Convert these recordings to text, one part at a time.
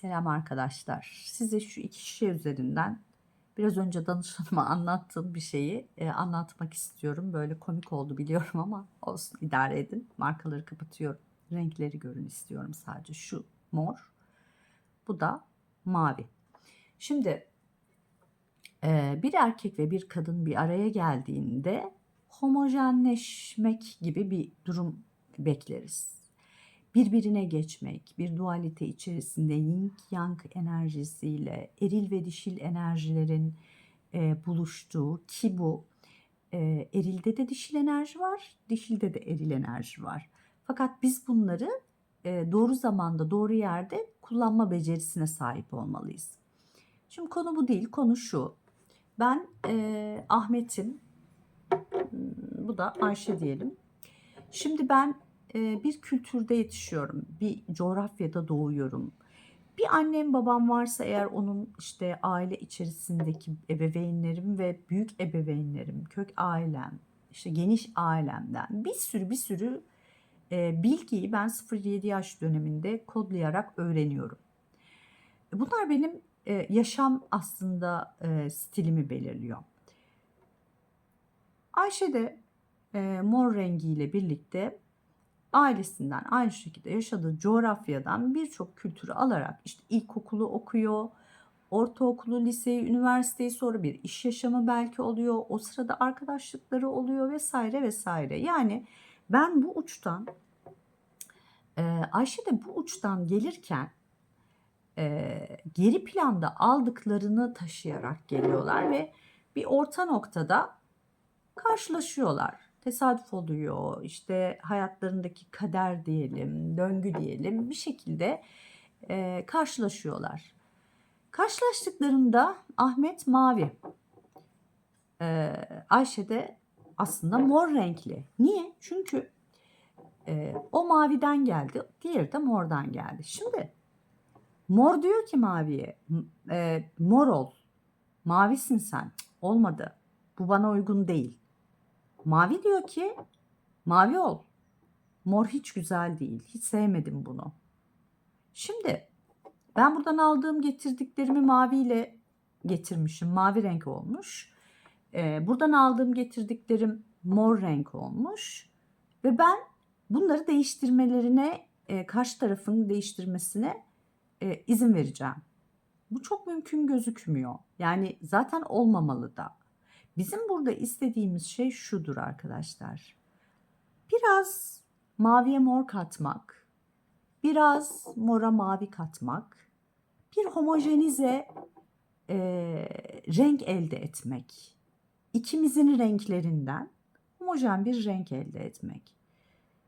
Selam arkadaşlar. Size şu iki şişe üzerinden biraz önce danışanıma anlattığım bir şeyi e, anlatmak istiyorum. Böyle komik oldu biliyorum ama olsun idare edin. Markaları kapatıyorum. Renkleri görün istiyorum sadece. Şu mor, bu da mavi. Şimdi e, bir erkek ve bir kadın bir araya geldiğinde homojenleşmek gibi bir durum bekleriz birbirine geçmek, bir dualite içerisinde yin yang enerjisiyle eril ve dişil enerjilerin e, buluştuğu ki bu e, erilde de dişil enerji var, dişilde de eril enerji var. Fakat biz bunları e, doğru zamanda, doğru yerde kullanma becerisine sahip olmalıyız. Şimdi konu bu değil, konu şu. Ben e, Ahmet'im, bu da Ayşe diyelim. Şimdi ben bir kültürde yetişiyorum. Bir coğrafyada doğuyorum. Bir annem babam varsa eğer onun işte aile içerisindeki ebeveynlerim ve büyük ebeveynlerim, kök ailem, işte geniş ailemden bir sürü bir sürü bilgiyi ben 0-7 yaş döneminde kodlayarak öğreniyorum. Bunlar benim yaşam aslında stilimi belirliyor. Ayşe de mor rengiyle birlikte ailesinden aynı şekilde yaşadığı coğrafyadan birçok kültürü alarak işte ilkokulu okuyor, ortaokulu, liseyi, üniversiteyi sonra bir iş yaşamı belki oluyor. O sırada arkadaşlıkları oluyor vesaire vesaire. Yani ben bu uçtan Ayşe de bu uçtan gelirken geri planda aldıklarını taşıyarak geliyorlar ve bir orta noktada karşılaşıyorlar tesadüf oluyor. İşte hayatlarındaki kader diyelim, döngü diyelim bir şekilde e, karşılaşıyorlar. Karşılaştıklarında Ahmet mavi, e, Ayşe de aslında mor renkli. Niye? Çünkü e, o maviden geldi, diğeri de mordan geldi. Şimdi mor diyor ki maviye, e, mor ol, mavisin sen. Olmadı. Bu bana uygun değil. Mavi diyor ki mavi ol. Mor hiç güzel değil. Hiç sevmedim bunu. Şimdi ben buradan aldığım getirdiklerimi maviyle getirmişim. Mavi renk olmuş. Ee, buradan aldığım getirdiklerim mor renk olmuş. Ve ben bunları değiştirmelerine, e, karşı tarafın değiştirmesine e, izin vereceğim. Bu çok mümkün gözükmüyor. Yani zaten olmamalı da. Bizim burada istediğimiz şey şudur arkadaşlar. Biraz maviye mor katmak, biraz mora mavi katmak, bir homojenize e, renk elde etmek. İkimizin renklerinden homojen bir renk elde etmek.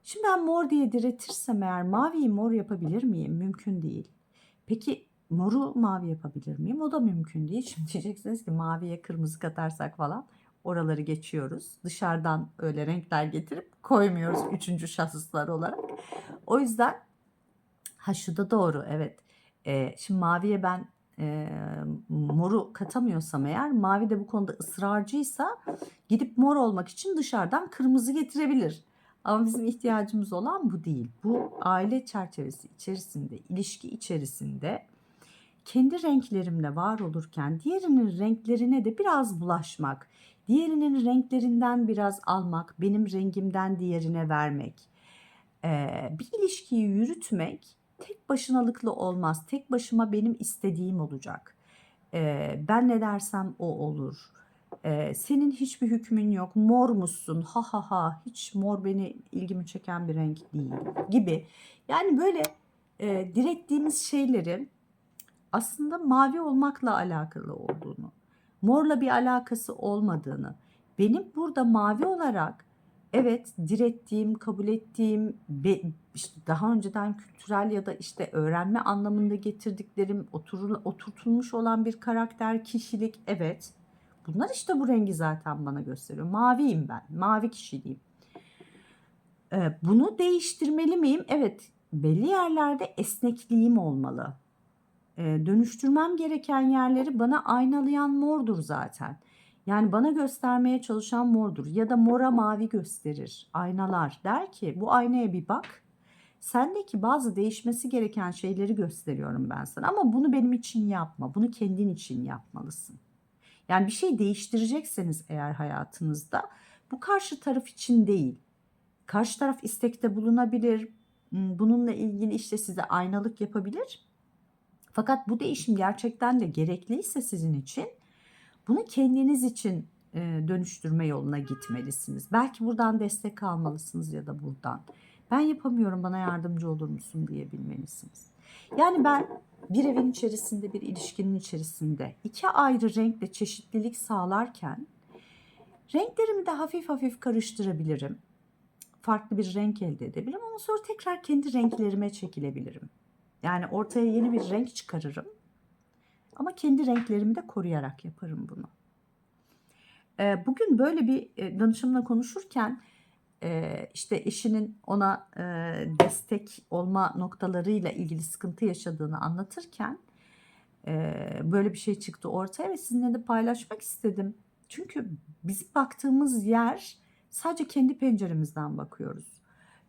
Şimdi ben mor diye diretirsem eğer maviyi mor yapabilir miyim? Mümkün değil. Peki moru mavi yapabilir miyim? O da mümkün değil. Şimdi diyeceksiniz ki maviye kırmızı katarsak falan oraları geçiyoruz. Dışarıdan öyle renkler getirip koymuyoruz üçüncü şahıslar olarak. O yüzden ha şu da doğru evet. Ee, şimdi maviye ben e, moru katamıyorsam eğer mavi de bu konuda ısrarcıysa gidip mor olmak için dışarıdan kırmızı getirebilir. Ama bizim ihtiyacımız olan bu değil. Bu aile çerçevesi içerisinde, ilişki içerisinde kendi renklerimle var olurken diğerinin renklerine de biraz bulaşmak, diğerinin renklerinden biraz almak, benim rengimden diğerine vermek, bir ilişkiyi yürütmek tek başınalıklı olmaz. Tek başıma benim istediğim olacak. Ben ne dersem o olur. Senin hiçbir hükmün yok. Mor musun? Ha ha ha. Hiç mor beni ilgimi çeken bir renk değil gibi. Yani böyle direttiğimiz şeylerin aslında mavi olmakla alakalı olduğunu, morla bir alakası olmadığını, benim burada mavi olarak evet direttiğim, kabul ettiğim, işte daha önceden kültürel ya da işte öğrenme anlamında getirdiklerim, oturul, oturtulmuş olan bir karakter, kişilik evet. Bunlar işte bu rengi zaten bana gösteriyor. Maviyim ben, mavi kişiliğim. Ee, bunu değiştirmeli miyim? Evet, belli yerlerde esnekliğim olmalı dönüştürmem gereken yerleri bana aynalayan mordur zaten. Yani bana göstermeye çalışan mordur ya da mora mavi gösterir, aynalar. Der ki bu aynaya bir bak Sendeki bazı değişmesi gereken şeyleri gösteriyorum ben sana ama bunu benim için yapma. Bunu kendin için yapmalısın. Yani bir şey değiştirecekseniz eğer hayatınızda bu karşı taraf için değil. Karşı taraf istekte bulunabilir. Bununla ilgili işte size aynalık yapabilir. Fakat bu değişim gerçekten de gerekliyse sizin için bunu kendiniz için e, dönüştürme yoluna gitmelisiniz. Belki buradan destek almalısınız ya da buradan. Ben yapamıyorum bana yardımcı olur musun diyebilmelisiniz. Yani ben bir evin içerisinde bir ilişkinin içerisinde iki ayrı renkle çeşitlilik sağlarken renklerimi de hafif hafif karıştırabilirim. Farklı bir renk elde edebilirim ama sonra tekrar kendi renklerime çekilebilirim. Yani ortaya yeni bir renk çıkarırım. Ama kendi renklerimi de koruyarak yaparım bunu. Ee, Bugün böyle bir e, danışımla konuşurken e, işte eşinin ona e, destek olma noktalarıyla ilgili sıkıntı yaşadığını anlatırken böyle bir şey çıktı ortaya ve sizinle de paylaşmak istedim. Çünkü bizim baktığımız yer sadece kendi penceremizden bakıyoruz.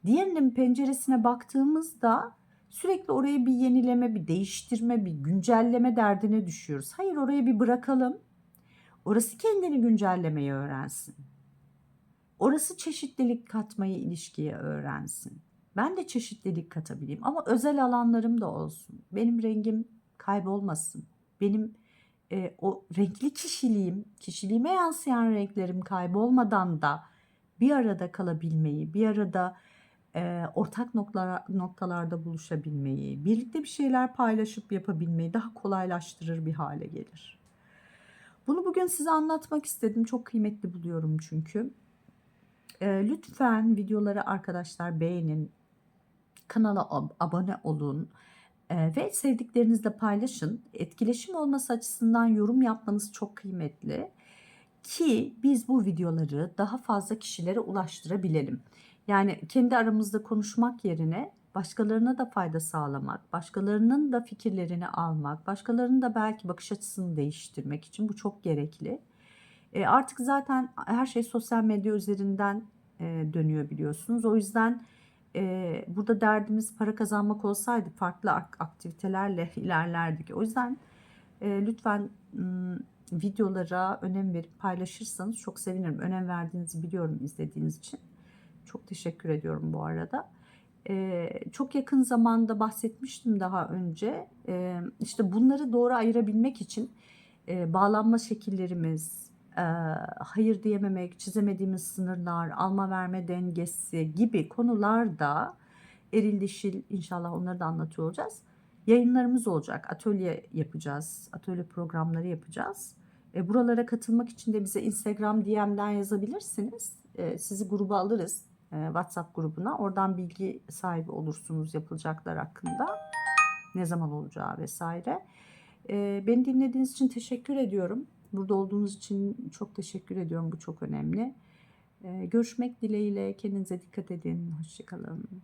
Diğerinin penceresine baktığımızda sürekli oraya bir yenileme, bir değiştirme, bir güncelleme derdine düşüyoruz. Hayır oraya bir bırakalım. Orası kendini güncellemeyi öğrensin. Orası çeşitlilik katmayı ilişkiye öğrensin. Ben de çeşitlilik katabileyim ama özel alanlarım da olsun. Benim rengim kaybolmasın. Benim e, o renkli kişiliğim, kişiliğime yansıyan renklerim kaybolmadan da bir arada kalabilmeyi, bir arada e, ortak noktalara, noktalarda buluşabilmeyi, birlikte bir şeyler paylaşıp yapabilmeyi daha kolaylaştırır bir hale gelir. Bunu bugün size anlatmak istedim. Çok kıymetli buluyorum çünkü. E, lütfen videoları arkadaşlar beğenin. Kanala ab- abone olun. E, ve sevdiklerinizle paylaşın. Etkileşim olması açısından yorum yapmanız çok kıymetli. Ki biz bu videoları daha fazla kişilere ulaştırabilelim. Yani kendi aramızda konuşmak yerine başkalarına da fayda sağlamak, başkalarının da fikirlerini almak, başkalarının da belki bakış açısını değiştirmek için bu çok gerekli. E, artık zaten her şey sosyal medya üzerinden e, dönüyor biliyorsunuz. O yüzden e, burada derdimiz para kazanmak olsaydı farklı ak- aktivitelerle ilerlerdik. O yüzden e, lütfen videolara önem verip paylaşırsanız çok sevinirim. Önem verdiğinizi biliyorum izlediğiniz için. Çok teşekkür ediyorum bu arada. Ee, çok yakın zamanda bahsetmiştim daha önce. Ee, işte bunları doğru ayırabilmek için e, bağlanma şekillerimiz, e, hayır diyememek, çizemediğimiz sınırlar, alma verme dengesi gibi konularda eril dişil inşallah onları da anlatıyor olacağız. Yayınlarımız olacak, atölye yapacağız, atölye programları yapacağız. E, buralara katılmak için de bize Instagram DM'den yazabilirsiniz. E, sizi gruba alırız. e, WhatsApp grubuna. Oradan bilgi sahibi olursunuz yapılacaklar hakkında. Ne zaman olacağı vesaire. E, beni dinlediğiniz için teşekkür ediyorum. Burada olduğunuz için çok teşekkür ediyorum. Bu çok önemli. E, görüşmek dileğiyle. Kendinize dikkat edin. Hoşçakalın.